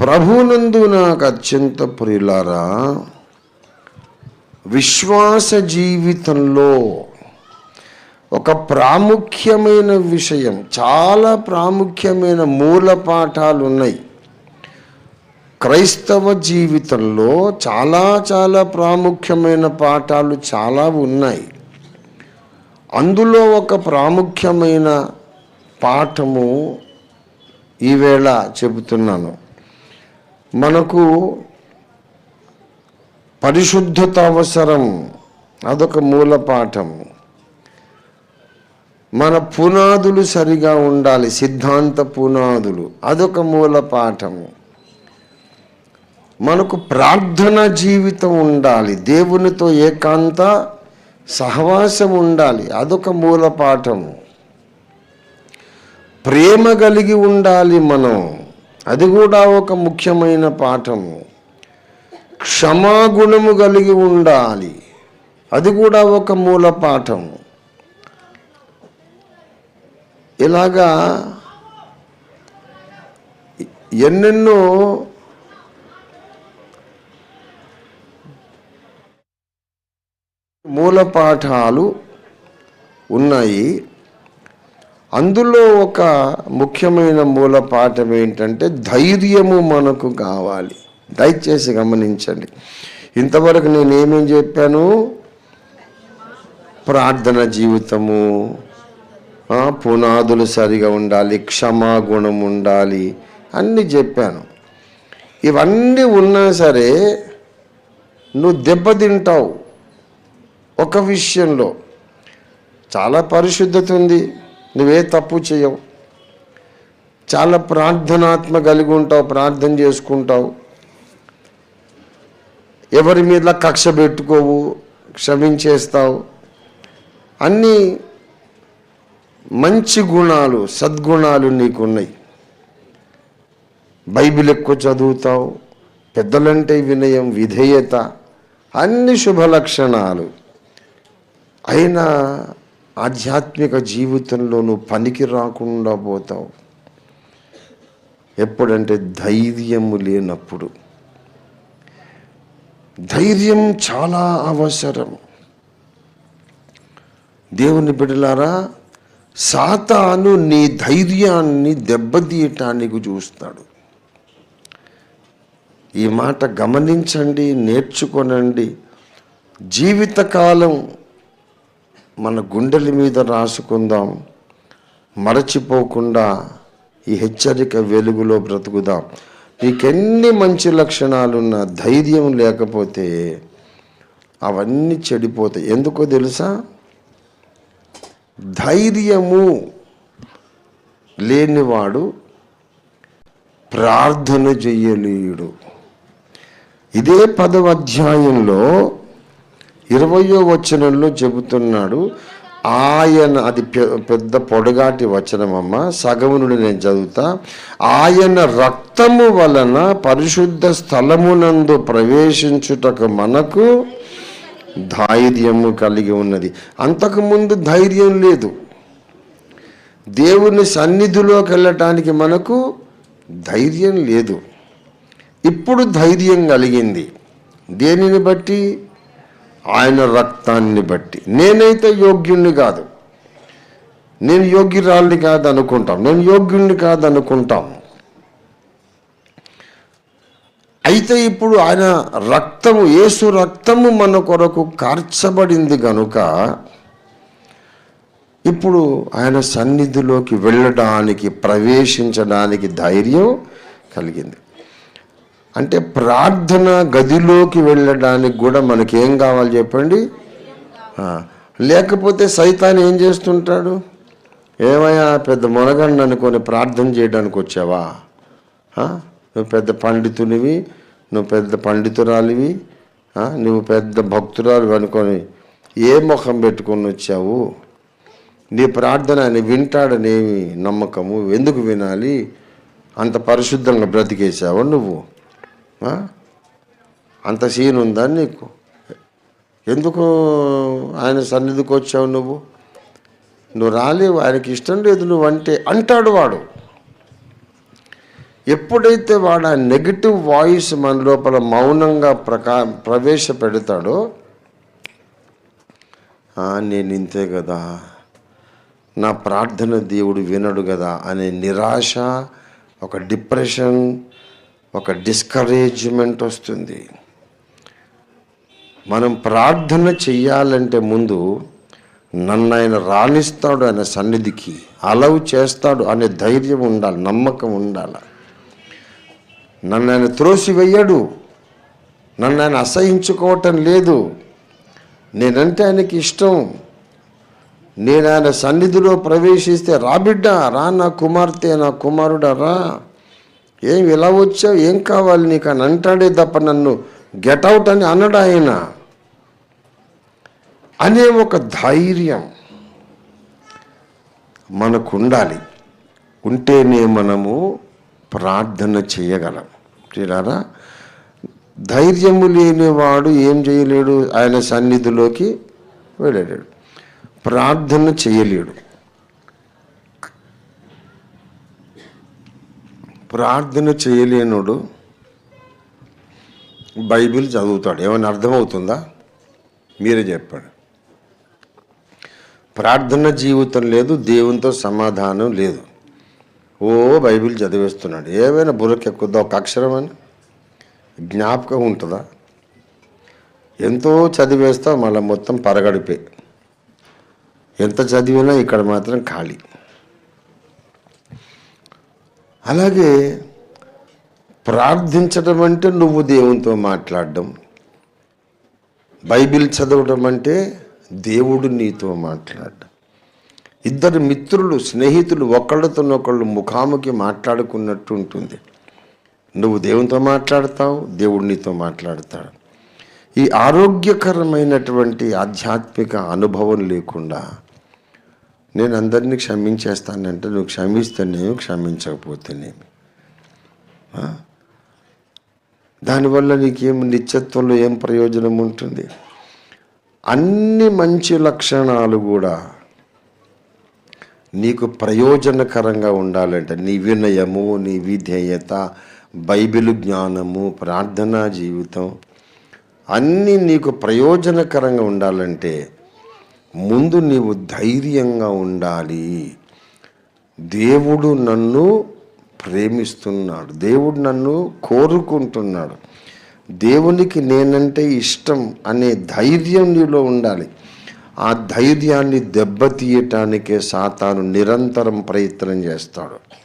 ప్రభునందు నాకు అత్యంత ప్రియులారా విశ్వాస జీవితంలో ఒక ప్రాముఖ్యమైన విషయం చాలా ప్రాముఖ్యమైన మూల పాఠాలు ఉన్నాయి క్రైస్తవ జీవితంలో చాలా చాలా ప్రాముఖ్యమైన పాఠాలు చాలా ఉన్నాయి. అందులో ఒక ప్రాముఖ్యమైన పాఠము ఈవేళ చెబుతున్నాను. మనకు పరిశుద్ధత అవసరం అదొక మూల పాఠం. మన పునాదులు సరిగా ఉండాలి. సిద్ధాంత పునాదులు. అదొక మూల పాఠము మనకు ప్రార్థన జీవితం ఉండాలి. దేవునితో ఏకాంత సహవాసం ఉండాలి. అదొక మూల పాఠము ప్రేమ కలిగి ఉండాలి మనం. అది కూడా ఒక ముఖ్యమైన పాఠము క్షమాగుణము కలిగి ఉండాలి. అది కూడా ఒక మూల పాఠం. ఇలాగా ఎన్నెన్నో మూల పాఠాలు ఉన్నాయి. అందులో ఒక ముఖ్యమైన మూల పాఠం ఏంటంటే ధైర్యము మనకు కావాలి. దయచేసి గమనించండి. ఇంతవరకు నేను ఏమేం చెప్పాను? ప్రార్థన జీవితము పునాదులు సరిగా ఉండాలి క్షమాగుణం ఉండాలి అన్నీ చెప్పాను. ఇవన్నీ ఉన్నా సరే నువ్వు దెబ్బతింటావు ఒక విషయంలో. చాలా పరిశుద్ధత ఉంది. నువ్వే తప్పు చేయవు. చాలా ప్రార్థనాత్మ కలిగి ఉంటావు ప్రార్థన చేసుకుంటావు. ఎవరి మీద కక్ష పెట్టుకోవు క్షమించేస్తావు. అన్నీ మంచి గుణాలు సద్గుణాలు నీకున్నాయి. బైబిల్ ఎక్కువ చదువుతావు పెద్దలంటే వినయం విధేయత అన్ని శుభ లక్షణాలు అయినా ఆధ్యాత్మిక జీవితంలో నువ్వు పనికి రాకుండా పోతావు. ఎప్పుడంటే ధైర్యము లేనప్పుడు. ధైర్యం చాలా అవసరం. దేవుని బిడ్డలారా సాతాను నీ ధైర్యాన్ని దెబ్బతీయటానికి చూస్తాడు. ఈ మాట గమనించండి నేర్చుకొనండి. జీవితకాలం మన గుండెల మీద రాసుకుందాం మరచిపోకుండా ఈ హెచ్చరిక వెలుగులో బ్రతుకుదాం. నీకెన్ని మంచి లక్షణాలున్నా ధైర్యం లేకపోతే అవన్నీ చెడిపోతాయి. ఎందుకో తెలుసా? ధైర్యము లేనివాడు ప్రార్థన చెయ్యలేడు. ఇదే పదవ అధ్యాయంలో ఇరవయో వచనంలో చెబుతున్నాడు ఆయన అది పెద్ద పొడగాటి వచనం అమ్మ సగము నుండి నేను చదువుతా. ఆయన రక్తము వలన పరిశుద్ధ స్థలమునందు ప్రవేశించుటకు మనకు ధైర్యము కలిగి ఉన్నది. అంతకుముందు ధైర్యం లేదు. దేవుని సన్నిధిలోకి వెళ్ళటానికి మనకు ధైర్యం లేదు. ఇప్పుడు ధైర్యం కలిగింది. దేనిని బట్టి? ఆయన రక్తాన్ని బట్టి. నేనైతే యోగ్యుణ్ణి కాదు. నేను యోగ్యురాల్ని కాదు అనుకుంటాం నేను యోగ్యుణ్ణి కాదు అనుకుంటాం అయితే ఇప్పుడు ఆయన రక్తము యేసు రక్తము మన కొరకు కార్చబడింది కనుక ఇప్పుడు ఆయన సన్నిధిలోకి వెళ్ళడానికి ప్రవేశించడానికి ధైర్యం కలిగింది. అంటే ప్రార్థన గదిలోకి వెళ్ళడానికి కూడా మనకి ఏం కావాలి చెప్పండి? లేకపోతే సైతాన్ ఏం చేస్తుంటాడు? ఏమయ్యా పెద్ద మునగండి అనుకొని ప్రార్థన చేయడానికి వచ్చావా? నువ్వు పెద్ద పండితునివి నువ్వు పెద్ద పండితురాలివి నువ్వు పెద్ద భక్తురాలు అనుకొని ఏ ముఖం పెట్టుకొని వచ్చావు? నీ ప్రార్థన ఆయన వింటాడనేమి నమ్మకము? ఎందుకు వినాలి? అంత పరిశుద్ధంగా బ్రతికేసావు నువ్వు? అంత సీన్ ఉందా నీకు? ఎందుకు ఆయన సన్నిధికి వచ్చావు నువ్వు? నువ్వు రాలేవు ఆయనకి ఇష్టం లేదు నువ్వు అంటే అంటాడు వాడు. ఎప్పుడైతే వాడు ఆ నెగిటివ్ వాయిస్ మన లోపల మౌనంగా ప్రకా ప్రవేశపెడతాడో నేను ఇంతే కదా నా ప్రార్థన దేవుడు వినడు కదా అనే నిరాశ ఒక డిప్రెషన్ ఒక డిస్కరేజ్మెంట్ వస్తుంది. మనం ప్రార్థన చెయ్యాలంటే ముందు నన్ను ఆయన రాణిస్తాడు ఆయన సన్నిధికి అలవ్ చేస్తాడు అనే ధైర్యం ఉండాలి నమ్మకం ఉండాలి. నన్ను ఆయన త్రోసివేయడు నన్ను ఆయన అసహించుకోవటం లేదు. నేనంటే ఆయనకి ఇష్టం. నేను ఆయన సన్నిధిలో ప్రవేశిస్తే రాబిడ్డ రా నా కుమార్తె నా కుమారుడా రా. ఏం ఇలా వచ్చావు? ఏం కావాలి నీకు అని అంటాడే తప్ప నన్ను గెటౌట్ అని అన్నాడు ఆయన? అనే ఒక ధైర్యం మనకు ఉండాలి ఉంటేనే మనము ప్రార్థన చేయగలం. చూడారా? ధైర్యము లేనివాడు ఏం చేయలేడు? ఆయన సన్నిధిలోకి వెళ్ళలేడు. ప్రార్థన చేయలేడు. ప్రార్థన చేయలేనుడు బైబిల్ చదువుతాడు. ఏమైనా అర్థమవుతుందా? మీరే చెప్పాడు. ప్రార్థన జీవితం లేదు దేవునితో సమాధానం లేదు. ఓ బైబిల్ చదివేస్తున్నాడు. ఏమైనా బుర్రకెక్కుద్దా? ఒక అక్షరమని జ్ఞాపకం ఉంటుందా? ఎంతో చదివేస్తా మళ్ళీ మొత్తం పరగడిపే. ఎంత చదివినా ఇక్కడ మాత్రం ఖాళీ. అలాగే ప్రార్థించడం అంటే నువ్వు దేవునితో మాట్లాడడం. బైబిల్ చదవడం అంటే దేవుడు నీతో మాట్లాడడం. ఇద్దరు మిత్రులు స్నేహితులు ఒకళ్ళతోనొకళ్ళు ముఖాముఖి మాట్లాడుకున్నట్టు ఉంటుంది. నువ్వు దేవునితో మాట్లాడతావు దేవుడు నీతో మాట్లాడతాడు. ఈ ఆరోగ్యకరమైనటువంటి ఆధ్యాత్మిక అనుభవం లేకుండా నేను అందరినీ క్షమించేస్తానంటే నువ్వు క్షమిస్తేనేమి క్షమించకపోతేనేమి దానివల్ల నీకేం నిత్యత్వంలో ఏం ప్రయోజనం ఉంటుంది? అన్ని మంచి లక్షణాలు కూడా నీకు ప్రయోజనకరంగా ఉండాలంటే నీ వినయము నీ విధేయత బైబిల్ జ్ఞానము ప్రార్థనా జీవితం అన్నీ నీకు ప్రయోజనకరంగా ఉండాలంటే ముందు నీవు ధైర్యంగా ఉండాలి. దేవుడు నన్ను ప్రేమిస్తున్నాడు. దేవుడు నన్ను కోరుకుంటున్నాడు. దేవునికి నేనంటే ఇష్టం అనే ధైర్యం నీలో ఉండాలి. ఆ ధైర్యాన్ని దెబ్బతీయటానికే సాతాను నిరంతరం ప్రయత్నం చేస్తాడు.